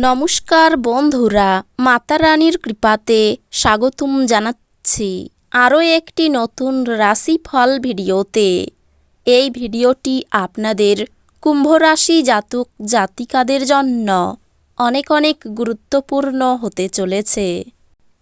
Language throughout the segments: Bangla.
নমস্কার বন্ধুরা মাতা রানীর কৃপাতে স্বাগতম জানাচ্ছি আরও একটি নতুন রাশিফল ভিডিওতে। এই ভিডিওটি আপনাদের কুম্ভ রাশি জাতক জাতিকাদের জন্য অনেক অনেক গুরুত্বপূর্ণ হতে চলেছে।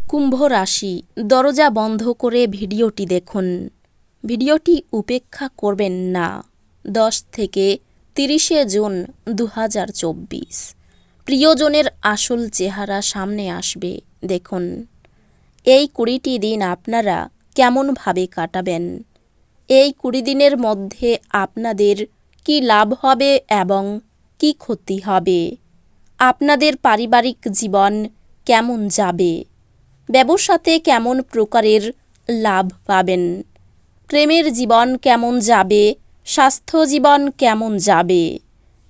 কুম্ভ রাশি দরজা বন্ধ করে ভিডিওটি দেখুন। ভিডিওটি উপেক্ষা করবেন না। দশ থেকে তিরিশে জুন দু হাজার চব্বিশ। প্রিয়জনের আসল চেহারা সামনে আসবে। দেখুন, এই কুড়িটি দিন আপনারা কেমনভাবে কাটাবেন? এই কুড়ি দিনের মধ্যে আপনাদের কি লাভ হবে এবং কি ক্ষতি হবে? আপনাদের পারিবারিক জীবন কেমন যাবে? ব্যবসাতে কেমন প্রকারের লাভ পাবেন? প্রেমের জীবন কেমন যাবে? স্বাস্থ্য জীবন কেমন যাবে?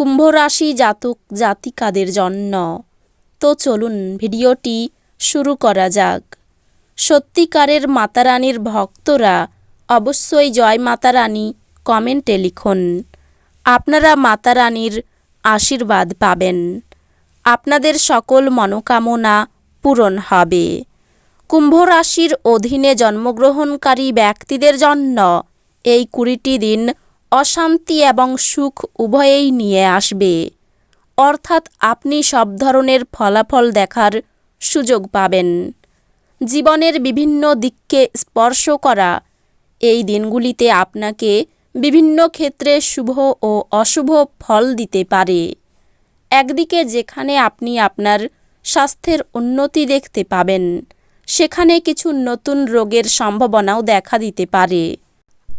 কুম্ভ রাশি জাতক জাতিকাদের জন্য। তো চলুন ভিডিওটি শুরু করা যাক। সত্যিকারের মাতারানীর ভক্তরা অবশ্যই জয় মাতারানী কমেন্টে লিখুন। আপনারা মাতারানীর আশীর্বাদ পাবেন। আপনাদের সকল মনোকামনা পূরণ হবে। কুম্ভ রাশির অধীনে জন্মগ্রহণকারী ব্যক্তিদের জন্য এই কুড়িটি দিন অশান্তি এবং সুখ উভয়েই নিয়ে আসবে। অর্থাৎ আপনি সব ধরনের ফলাফল দেখার সুযোগ পাবেন। জীবনের বিভিন্ন দিককে স্পর্শ করা, এই দিনগুলিতে আপনাকে বিভিন্ন ক্ষেত্রে শুভ ও অশুভ ফল দিতে পারে। একদিকে যেখানে আপনি আপনার স্বাস্থ্যের উন্নতি দেখতে পাবেন, সেখানে কিছু নতুন রোগের সম্ভাবনাও দেখা দিতে পারে।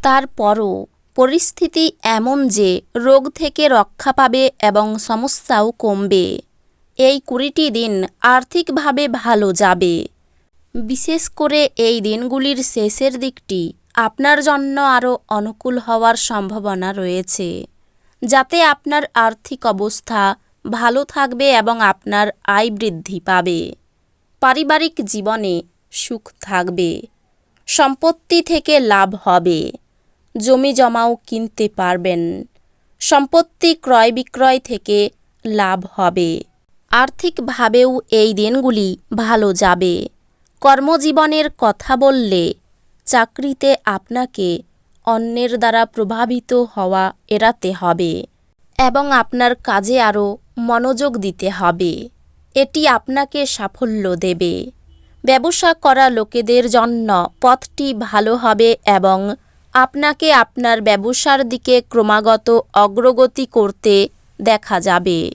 তারপরও পরিস্থিতি এমন যে রোগ থেকে রক্ষা পাবে এবং সমস্যাও কমবে। এই কুড়িটি দিন আর্থিকভাবে ভালো যাবে। বিশেষ করে এই দিনগুলির শেষের দিকটি আপনার জন্য আরও অনুকূল হওয়ার সম্ভাবনা রয়েছে, যাতে আপনার আর্থিক অবস্থা ভালো থাকবে এবং আপনার আয় বৃদ্ধি পাবে। পারিবারিক জীবনে সুখ থাকবে, সম্পত্তি থেকে লাভ হবে। জমি জমাও কিনতে পারবেন। সম্পত্তি ক্রয় বিক্রয় থেকে লাভ হবে। আর্থিকভাবেও এই দিনগুলি ভালো যাবে। কর্মজীবনের কথা বললে চাকরিতে আপনাকে অন্যের দ্বারা প্রভাবিত হওয়া এড়াতে হবে এবং আপনার কাজে আরও মনোযোগ দিতে হবে। এটি আপনাকে সাফল্য দেবে। ব্যবসা করা লোকেদের জন্য পথটি ভালো হবে এবং আপনাকে আপনার ব্যবসার দিকে ক্রমাগত অগ্রগতি করতে দেখা যাবে।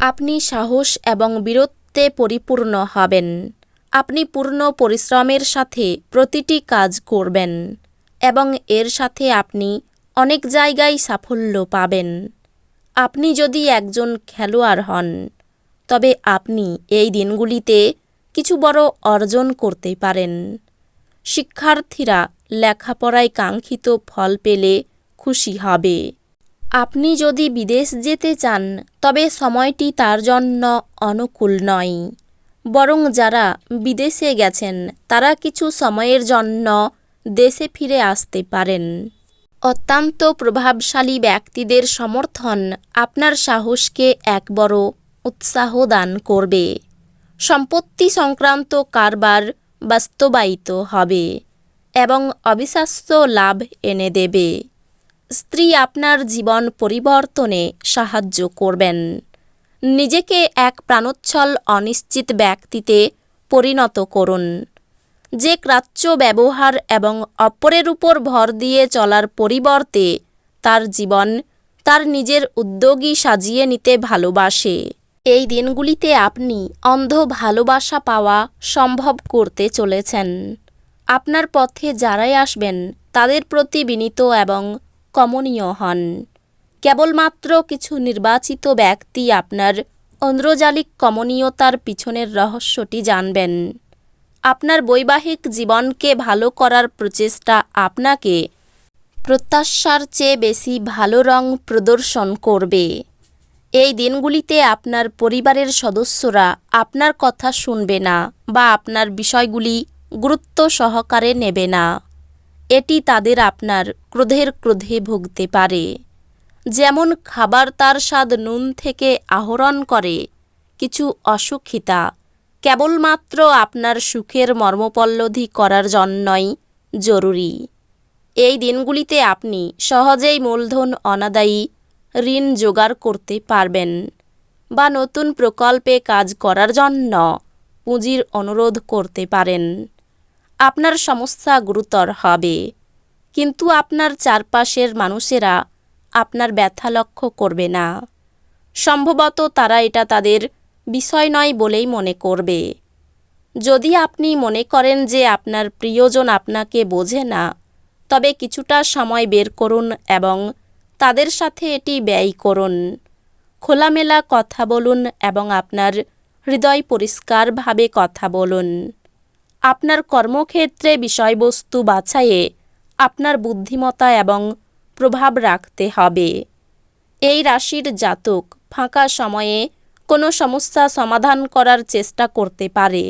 আপনি সাহস এবং বীরত্বে পরিপূর্ণ হবেন। আপনি পূর্ণ পরিশ্রমের সাথে প্রতিটি কাজ করবেন এবং এর সাথে আপনি অনেক জায়গায় সাফল্য পাবেন। আপনি যদি একজন খেলোয়াড় হন, তবে আপনি এই দিনগুলিতে কিছু বড় অর্জন করতে পারেন। শিক্ষার্থীরা লেখাপড়ায় কাঙ্ক্ষিত ফল পেলে খুশি হবে। আপনি যদি বিদেশ যেতে চান, তবে সময়টি তার জন্য অনুকূল নয়। বরং যারা বিদেশে গেছেন, তারা কিছু সময়ের জন্য দেশে ফিরে আসতে পারেন। অত্যন্ত প্রভাবশালী ব্যক্তিদের সমর্থন আপনার সাহসকে এক বড় উৎসাহ দান করবে। সম্পত্তি সংক্রান্ত কারবার বাস্তবায়িত হবে। এবং অবিশ্বাস্য লাভ এনে দেবে। স্ত্রী আপনার জীবন পরিবর্তনে সাহায্য করবেন। নিজেকে এক প্রাণোচ্ছল, অনিশ্চিত ব্যক্তিতে পরিণত করুন। যে ক্রাচ্য ব্যবহার এবং অপরের উপর ভর দিয়ে চলার পরিবর্তে তার জীবন তার নিজের উদ্যোগী সাজিয়ে নিতে ভালোবাসে। এই দিনগুলিতে আপনি অন্ধ ভালোবাসা পাওয়া সম্ভব করতে চলেছেন। আপনার পথে যারাই আসবেন, তাদের প্রতি বিনীত এবং কমনীয় হন। কেবলমাত্র কিছু নির্বাচিত ব্যক্তি আপনার ঐন্দ্রজালিক কমনীয়তার পিছনের রহস্যটি জানবেন। আপনার বৈবাহিক জীবনকে ভালো করার প্রচেষ্টা আপনাকে প্রত্যাশার চেয়ে বেশি ভালো রং প্রদর্শন করবে। এই দিনগুলিতে আপনার পরিবারের সদস্যরা আপনার কথা শুনবে না বা আপনার বিষয়গুলি গুরুত্ব সহকারে নেবে না। এটি তাদের আপনার ক্রোধের ক্রোধে ভুগতে পারে। যেমন খাবার তার স্বাদ নুন থেকে আহরণ করে, কিছু অসুখিতা কেবলমাত্র আপনার সুখের মর্মপল্লধি করার জন্যই জরুরি। এই দিনগুলিতে আপনি সহজেই মূলধন অনাদায়ী ঋণ জোগাড় করতে পারবেন বা নতুন প্রকল্পে কাজ করার জন্য পুঁজির অনুরোধ করতে পারেন। আপনার সমস্যা গুরুতর হবে। কিন্তু আপনার চারপাশের মানুষেরা আপনার ব্যথা লক্ষ্য করবে না। সম্ভবত তারা এটা তাদের বিষয় নয় বলেই মনে করবে। যদি আপনি মনে করেন যে আপনার প্রিয়জন আপনাকে বোঝে না, তবে কিছুটা সময় বের করুন এবং তাদের সাথে এটি ব্যয় করুন। খোলামেলা কথা বলুন এবং আপনার হৃদয় পরিষ্কারভাবে কথা বলুন। আপনার কর্মক্ষেত্রে বিষয়বস্তু বাছাইয়ে আপনার বুদ্ধিমত্তা এবং প্রভাব রাখতে হবে। এই রাশির জাতক ফাঁকা সময়ে কোনো সমস্যা সমাধান করার চেষ্টা করতে পারে।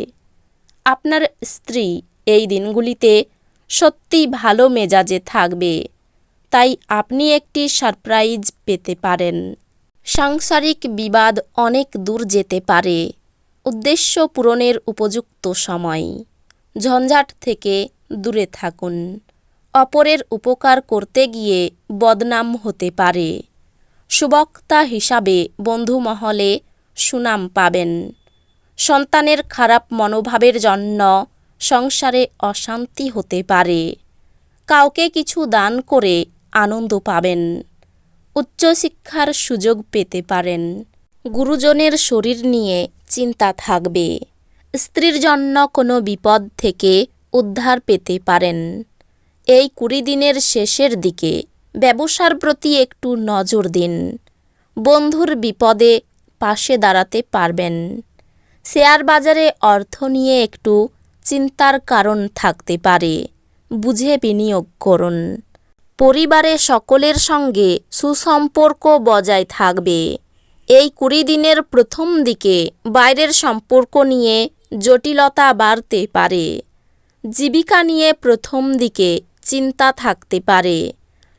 আপনার স্ত্রী এই দিনগুলিতে সত্যি ভালো মেজাজে থাকবে, তাই আপনি একটি সারপ্রাইজ পেতে পারেন। সাংসারিক বিবাদ অনেক দূর যেতে পারে, উদ্দেশ্য পূরণের উপযুক্ত সময়। ঝঞ্ঝাট থেকে দূরে থাকুন। অপরের উপকার করতে গিয়ে বদনাম হতে পারে। সুবক্তা হিসাবে বন্ধু মহলে সুনাম পাবেন। সন্তানের খারাপ মনোভাবের জন্য সংসারে অশান্তি হতে পারে। কাউকে কিছু দান করে আনন্দ পাবেন। উচ্চশিক্ষার সুযোগ পেতে পারেন। গুরুজনের শরীর নিয়ে চিন্তা থাকবে। স্ত্রীর জন্য কোনো বিপদ থেকে উদ্ধার পেতে পারেন। এই কুড়ি দিনের শেষের দিকে ব্যবসার প্রতি একটু নজর দিন। বন্ধুর বিপদে পাশে দাঁড়াতে পারবেন। শেয়ার বাজারে অর্থ নিয়ে একটু চিন্তার কারণ থাকতে পারে। বুঝে বিনিয়োগ করুন। পরিবারে সকলের সঙ্গে সুসম্পর্ক বজায় থাকবে। এই কুড়ি দিনের প্রথম দিকে বাইরের সম্পর্ক নিয়ে জটিলতা বাড়তে পারে। জীবিকা নিয়ে প্রথম দিকে চিন্তা থাকতে পারে।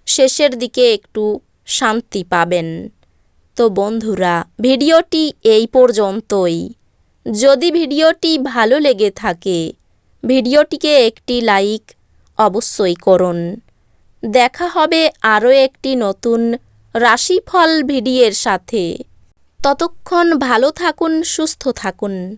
শেষের দিকে একটু শান্তি পাবেন। তো বন্ধুরা, ভিডিওটি এই পর্যন্তই। যদি ভিডিওটি ভালো লেগে থাকে, ভিডিওটিকে একটি লাইক অবশ্যই করুন। দেখা হবে আরও একটি নতুন রাশিফল ভিডিওর সাথে। ততক্ষণ ভালো থাকুন, সুস্থ থাকুন।